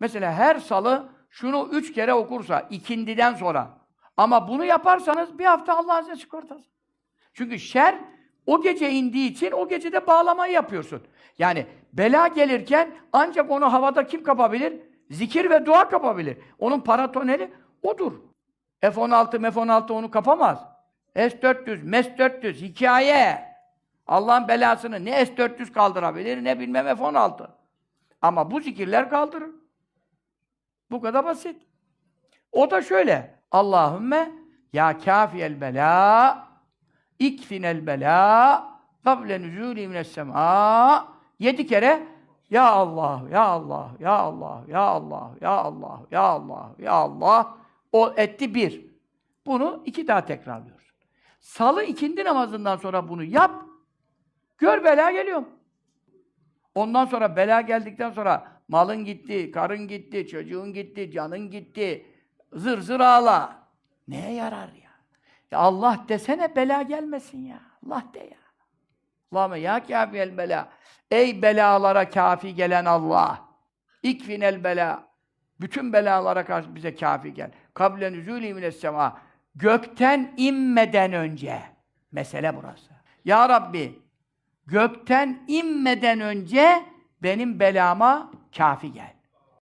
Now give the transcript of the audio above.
Mesela her salı şunu üç kere okursa, ikindiden sonra. Ama bunu yaparsanız bir hafta Allah size çıkartır. Çünkü şer o gece indiği için o gecede bağlamayı yapıyorsun. Yani bela gelirken ancak onu havada kim kapabilir? Zikir ve dua kapabilir. Onun paratoneli odur. F-16, F-16 onu kapamaz. S-400, MES-400, hikaye. Allah'ın belasını ne S-400 kaldırabilir ne bilmem F-16. Ama bu zikirler kaldırır. Bu kadar basit. O da şöyle. Allahümme ya kafiyel bela ikfinel bela kable nüzûli mine's-semâ yedi kere ya Allah, ya Allah, ya Allah, ya Allah, ya Allah, ya Allah, ya Allah o etti bir. Bunu iki daha tekrarlıyorsun. Salı ikindi namazından sonra bunu yap. Gör bela geliyor. Ondan sonra bela geldikten sonra malın gitti, karın gitti, çocuğun gitti, canın gitti. Zır zır ağla. Neye yarar ya? ya Allah desene bela gelmesin ya. Allah de ya. Allahümme ya kâfiyel bela. Ey belalara kafi gelen Allah. İkfinel bela. Bütün belalara karşı bize kafi gel. Kablen üzûlî mine's-semâ. Gökten inmeden önce. Mesele burası. Ya Rabbi, gökten inmeden önce benim belama kafi gel.